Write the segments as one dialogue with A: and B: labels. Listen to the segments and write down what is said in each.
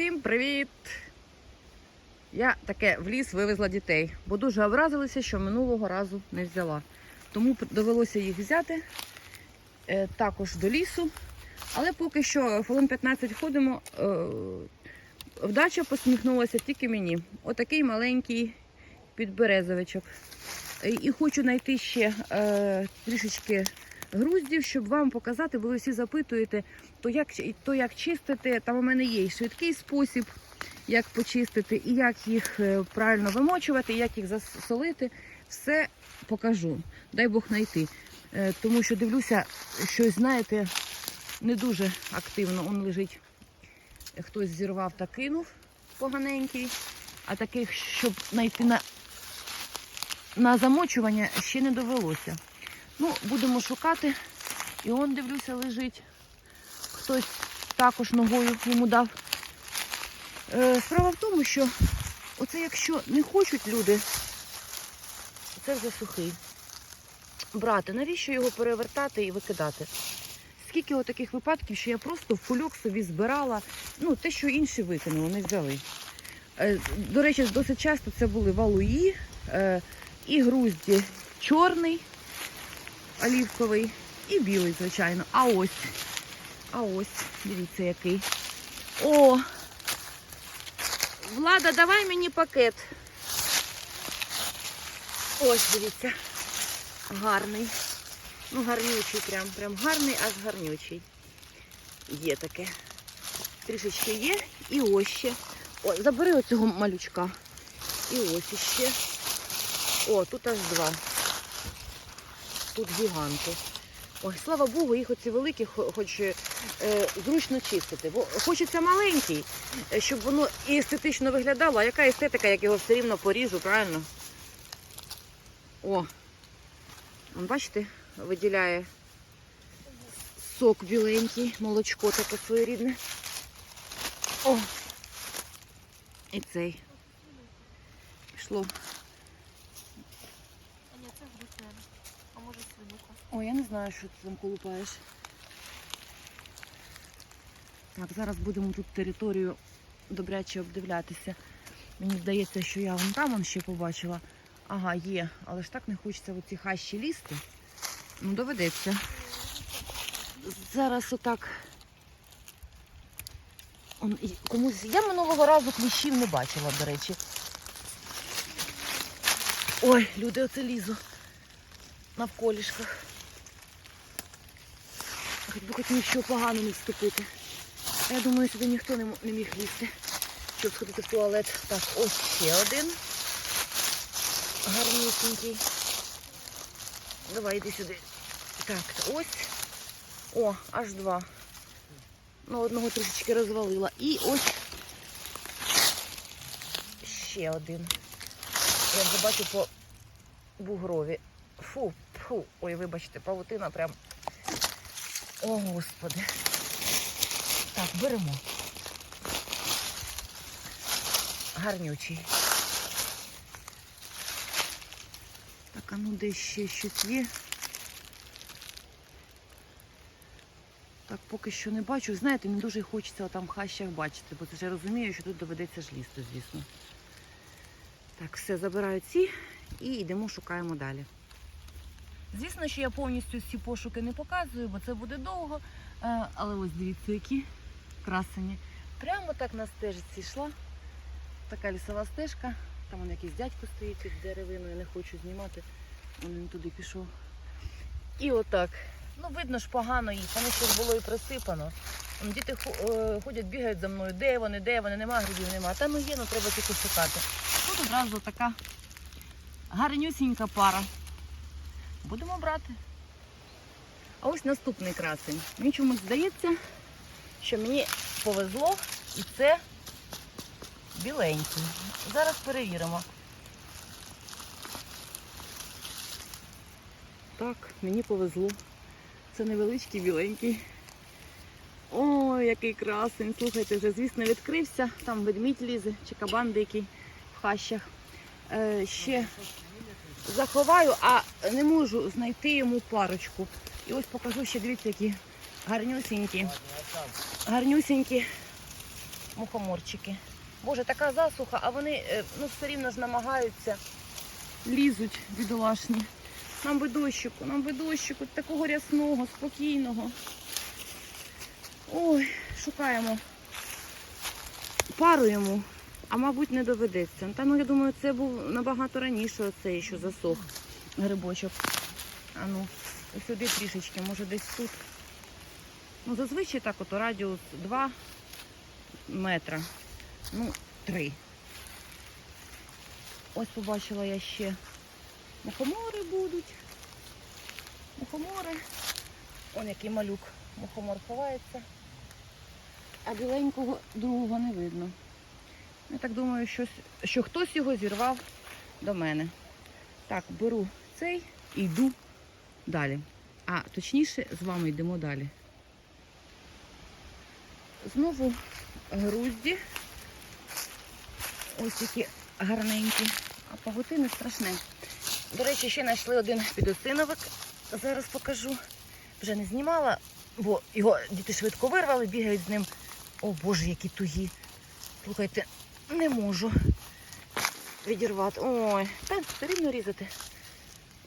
A: Всім привіт! Я таке в ліс вивезла дітей, бо дуже образилися, що минулого разу не взяла. Тому довелося їх взяти е, також до лісу. Але поки що хвилин 15 ходимо. Е, вдача посміхнулася тільки мені. Отакий маленький підберезовичок. І, і хочу знайти ще е, трішечки груздів, щоб вам показати, бо ви всі запитуєте, то як, то як чистити. Там у мене є і швидкий спосіб, як почистити, і як їх е, правильно вимочувати, і як їх засолити. Все покажу. Дай Бог знайти. Е, Тому що дивлюся, щось, знаєте, не дуже активно. Он лежить. Хтось зірвав та кинув поганенький, а таких, щоб знайти на, на замочування, ще не довелося. Ну, будемо шукати. І он, дивлюся, лежить. Хтось також ногою йому дав. Е, справа в тому, що оце якщо не хочуть люди, це вже сухий. Брати, навіщо його перевертати і викидати? Скільки таких випадків, що я просто в собі збирала, ну, те, що інші викинули, не взяли. Е, До речі, досить часто це були валуї е, і грузді чорний, олівковий і білий, звичайно. А ось, а ось, дивіться який. О! Влада, давай мені пакет. Ось, дивіться. Гарний. Ну, гарнючий прям, прям гарний, аж гарнючий. Є таке. Трішечки є. І ось ще. О, забери оцього малючка. І ось іще. О, тут аж два. Тут гіганти. Ой, слава Богу, їх оці великі, хоч е, зручно чистити. Бо хочеться маленький, е, щоб воно і естетично виглядало. А яка естетика, як його все рівно поріжу, правильно? О, бачите, виділяє сок біленький, молочко таке своєрідне. О! І цей. Пішло.
B: А ні, це грифен. А може свинуха.
A: Ой, я не знаю, що ти там колупаєш. Так, зараз будемо тут територію добряче обдивлятися. Мені здається, що я вон там ще побачила. Ага, є, але ж так не хочеться в ці хащі лізти. Ну, доведеться. Зараз отак. Комусь... Я минулого разу кліщів не бачила, до речі. Ой, люди, оце лізу навколішках. Хоч би хоч нічого поганого не вступити. Я думаю, сюди ніхто не, міг лізти, щоб сходити в туалет. Так, ось ще один. Гарнісінький. Давай йди сюди. Так, ось. О, аж два. Ну, одного трішечки розвалила. І ось ще один. Я вже бачу по бугрові. Фу, фу. Ой, вибачте, павутина прям. О, господи. Так, беремо. Гарнючий. Так, а ну десь ще щось є. Так, поки що не бачу. Знаєте, мені дуже хочеться там в хащах бачити, бо вже розумію, що тут доведеться ж лізти, звісно. Так, все, забираю ці і йдемо, шукаємо далі. Звісно, що я повністю всі пошуки не показую, бо це буде довго. Е, Але ось дивіться, які красені. Прямо так на стежці йшла. Така лісова стежка. Там вон якийсь дядько стоїть під деревиною, не хочу знімати. Він туди пішов. І отак. Ну, видно ж погано їх, ще ж було і присипано. Діти е, ходять, бігають за мною, де вони, де вони, нема грибів, нема. Та ну є, ну треба тільки шукати. Тут одразу така гарнюсінька пара. Будемо брати. А ось наступний красень. Мені чомусь здається, що мені повезло і це біленький. Зараз перевіримо. Так, мені повезло. Це невеличкий біленький. Ой, який красень. Слухайте, вже, звісно, відкрився. Там ведмідь лізе чи кабан дикий в хащах. Е, ще заховаю, а не можу знайти йому парочку. І ось покажу ще, дивіться, які гарнюсінькі. Гарнюсінькі мухоморчики. Боже, така засуха, а вони е, ну, все рівно ж намагаються. Лізуть бідолашні. Нам би дощику, нам би дощику, такого рясного, спокійного. Ой, шукаємо. Паруємо, а мабуть не доведеться. Та ну я думаю, це був набагато раніше оцей, що засох грибочок. А ну, сюди трішечки, може десь тут. Ну, зазвичай так, от радіус 2 метра. Ну, 3. Ось побачила я ще мухомори будуть. Мухомори. Он який малюк. Мухомор ховається. А біленького другого не видно. Я так думаю, щось, що хтось його зірвав до мене. Так, беру цей і йду далі. А точніше, з вами йдемо далі. Знову грузді. Ось такі гарненькі. А пагутини страшне. До речі, ще знайшли один підосиновик. Зараз покажу. Вже не знімала, бо його діти швидко вирвали, бігають з ним. О Боже, які тугі. Слухайте, не можу відірвати. Ой, та все рівно різати.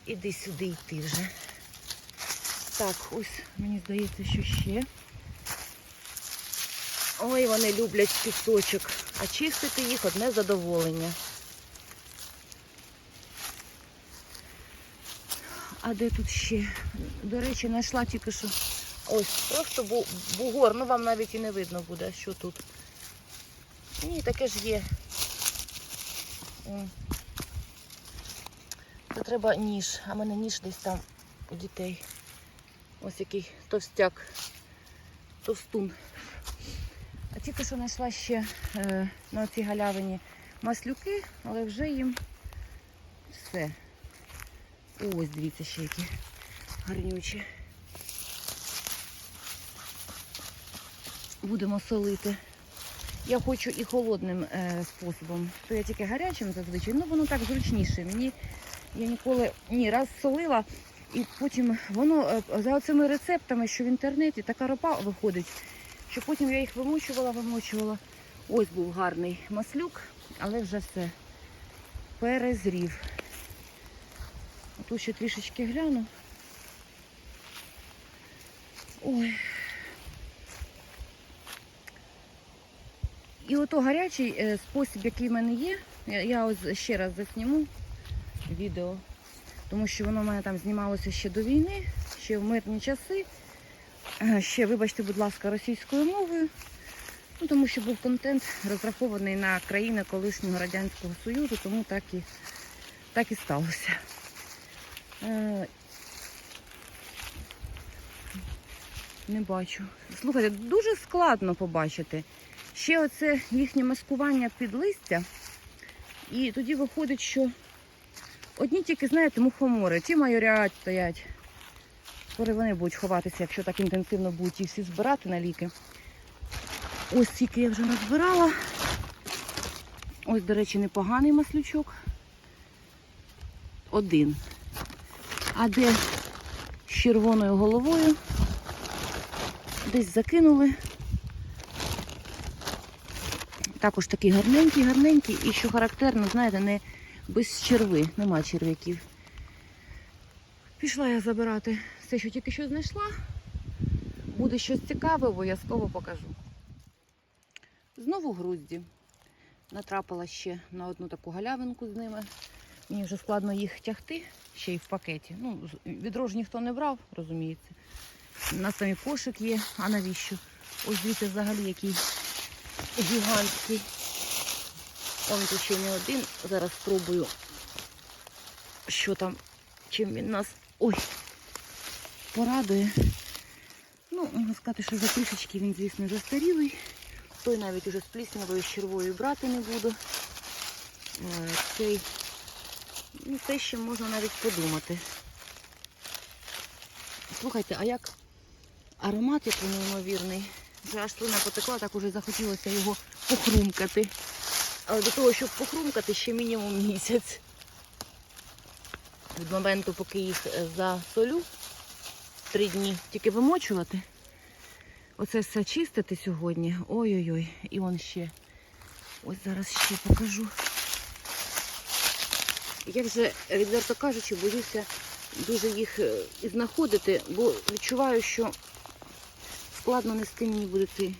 A: Іди сюди йти вже. Так, ось мені здається, що ще. Ой, вони люблять пісочок, а чистити їх одне задоволення. А де тут ще? До речі, знайшла тільки що. Ось, просто бу- бугор, ну вам навіть і не видно буде, що тут. Ні, таке ж є. Це треба ніж, а в мене ніж десь там у дітей. Ось який товстяк, товстун. А тільки що знайшла ще е, на цій галявині маслюки, але вже їм все. Ось, дивіться, ще які гарнючі. Будемо солити. Я хочу і холодним е, способом. То я тільки гарячим зазвичай, ну воно так зручніше. Мені я ніколи ні, раз солила, і потім воно е, за цими рецептами, що в інтернеті, така ропа виходить, що потім я їх вимочувала, вимочувала. Ось був гарний маслюк, але вже все перезрів. Тут ще трішечки гляну. Ой. І ото гарячий е, спосіб, який в мене є, я, ось ще раз засніму відео, тому що воно в мене там знімалося ще до війни, ще в мирні часи. Е, Ще, вибачте, будь ласка, російською мовою. Ну, тому що був контент розрахований на країни колишнього Радянського Союзу, тому так і, так і сталося. Е, Не бачу. Слухайте, дуже складно побачити. Ще оце їхнє маскування під листя. І тоді виходить, що одні тільки, знаєте, мухомори, ті майорять стоять. Скоро вони будуть ховатися, якщо так інтенсивно будуть їх всі збирати на ліки. Ось тільки я вже назбирала. Ось, до речі, непоганий маслючок. Один. А де з червоною головою? Десь закинули. Також такий гарненький, гарненький. І що характерно, знаєте, не без черви, нема черв'яків. Пішла я забирати все, що тільки що знайшла. Буде щось цікаве, обов'язково покажу. Знову грузді. Натрапила ще на одну таку галявинку з ними. Мені вже складно їх тягти ще й в пакеті. Ну, з- відро ж ніхто не брав, розуміється. У нас там і кошик є, а навіщо? Ось дивіться взагалі який гігантський. Он тут ще не один. Зараз спробую, що там, чим він нас ой, порадує. Ну, можна сказати, що за трішечки він, звісно, застарілий. Той навіть уже з пліснявою з червою брати не буду. Е, Цей, ну, те ще можна навіть подумати. Слухайте, а як аромат який неймовірний. Вже аж слина потекла, так уже захотілося його похрумкати. Але до того, щоб похрумкати, ще мінімум місяць. Від моменту, поки їх е, засолю, три дні тільки вимочувати, оце все чистити сьогодні. Ой-ой-ой, і он ще. Ось зараз ще покажу. Я вже, відверто кажучи, боюся дуже їх е, знаходити, бо відчуваю, що складно нести мені буде цей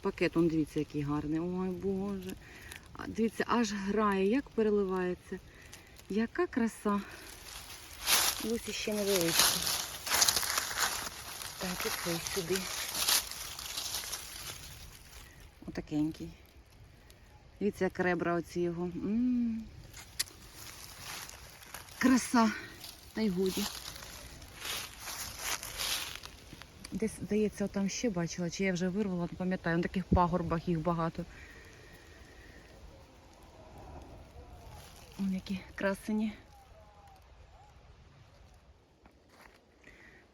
A: пакет. Он дивіться, який гарний. Ой Боже. Дивіться, аж грає, як переливається. Яка краса. Ось іще невеличкий. Так, і цей сюди. Отакенький. Дивіться, як ребра оці його. М. Краса. Та й годі. Десь, здається, там ще бачила, чи я вже вирвала, не пам'ятаю. На таких пагорбах їх багато. Вон які красені.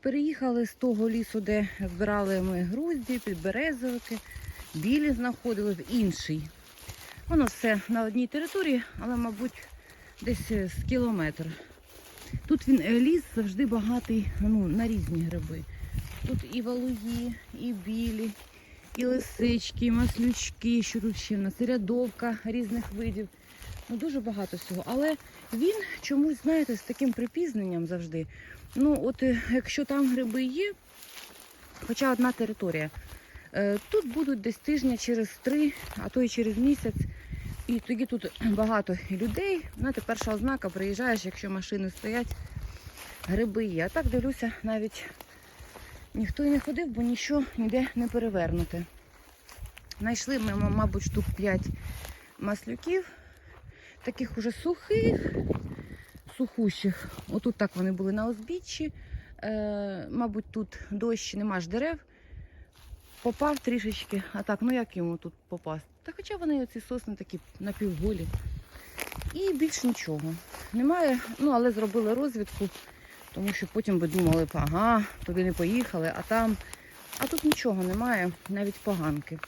A: Переїхали з того лісу, де збирали ми грузді, підберезовики, білі знаходили в інший. Воно все на одній території, але, мабуть, десь е, з кілометр. Тут він е, ліс завжди багатий ну, на різні гриби. Тут і валуї, і білі, і лисички, і маслючки, що тут ще в нас, і рядовка різних видів. Ну, дуже багато всього. Але він чомусь, знаєте, з таким припізненням завжди. Ну, от е, якщо там гриби є, хоча одна територія, е, тут будуть десь тижня через три, а то й через місяць. І тоді тут багато людей. Знаєте, перша ознака, приїжджаєш, якщо машини стоять, гриби є. А так дивлюся, навіть ніхто і не ходив, бо нічого ніде не перевернуте. Знайшли ми, мабуть, штук 5 маслюків, таких уже сухих, сухущих. Отут так вони були на узбіччі. Е, мабуть, тут дощ, нема ж дерев. Попав трішечки, а так, ну як йому тут попасти? Та хоча вони оці сосни такі напівголі. І більш нічого. Немає, ну але зробили розвідку, тому що потім би думали, ага, туди не поїхали, а там. А тут нічого немає, навіть поганки.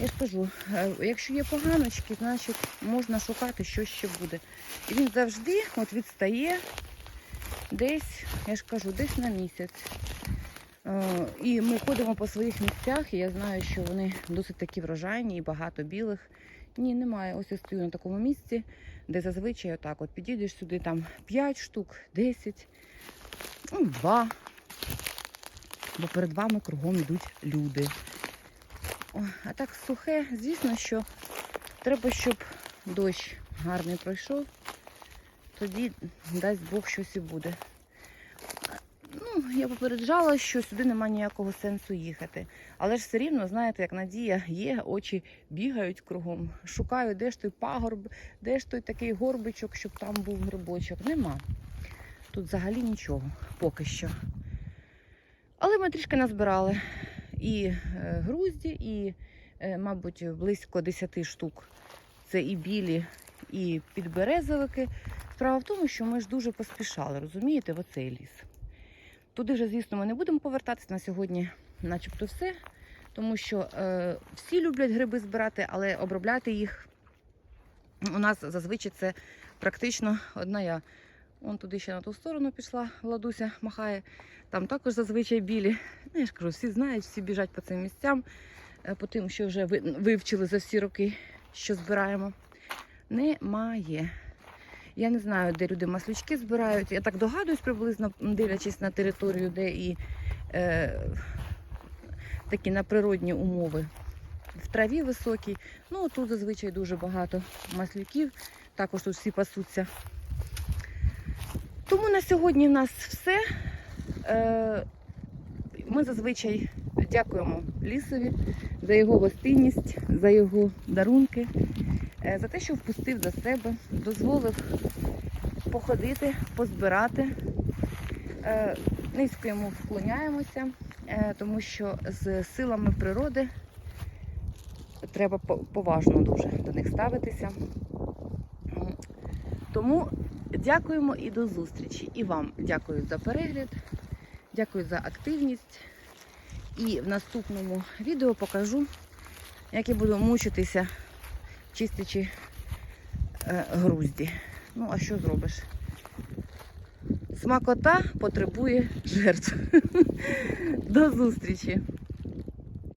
A: Я ж кажу, е, якщо є поганочки, значить можна шукати, що ще буде. І він завжди от відстає десь, я ж кажу, десь на місяць. Е, І ми ходимо по своїх місцях, і я знаю, що вони досить такі врожайні і багато білих. Ні, немає. Ось я стою на такому місці, де зазвичай отак от підійдеш сюди, там 5 штук, 10, ну, 2. Бо перед вами кругом йдуть люди. О, а так сухе, звісно, що треба, щоб дощ гарний пройшов, тоді дасть Бог щось і буде. Я попереджала, що сюди немає ніякого сенсу їхати. Але ж все рівно, знаєте, як надія є, очі бігають кругом. Шукаю, де ж той пагорб, де ж той такий горбичок, щоб там був грибочок. Нема. Тут взагалі нічого поки що. Але ми трішки назбирали і е, грузді, і, е, мабуть, близько 10 штук. Це і білі, і підберезовики. Справа в тому, що ми ж дуже поспішали, розумієте, в оцей ліс. Туди вже, звісно, ми не будемо повертатися на сьогодні, начебто все, тому що е, всі люблять гриби збирати, але обробляти їх у нас зазвичай це практично одна я. Вон туди ще на ту сторону пішла, Владуся махає. Там також зазвичай білі. Ну, я ж кажу, всі знають, всі біжать по цим місцям, е, по тим, що вже вивчили за всі роки, що збираємо. Немає. Я не знаю, де люди маслючки збирають. Я так догадуюсь приблизно, дивлячись на територію, де і е, такі на природні умови. В траві високій. Ну, тут зазвичай дуже багато маслюків. Також тут всі пасуться. Тому на сьогодні в нас все. Е, ми зазвичай дякуємо лісові за його гостинність, за його дарунки, за те, що впустив до себе, дозволив походити, позбирати. Е, Низько йому вклоняємося, е, тому що з силами природи треба поважно дуже до них ставитися. Тому дякуємо і до зустрічі. І вам дякую за перегляд, дякую за активність. І в наступному відео покажу, як я буду мучитися, чистячи е, грузді. Ну, а що зробиш? Смакота потребує жертв. До зустрічі!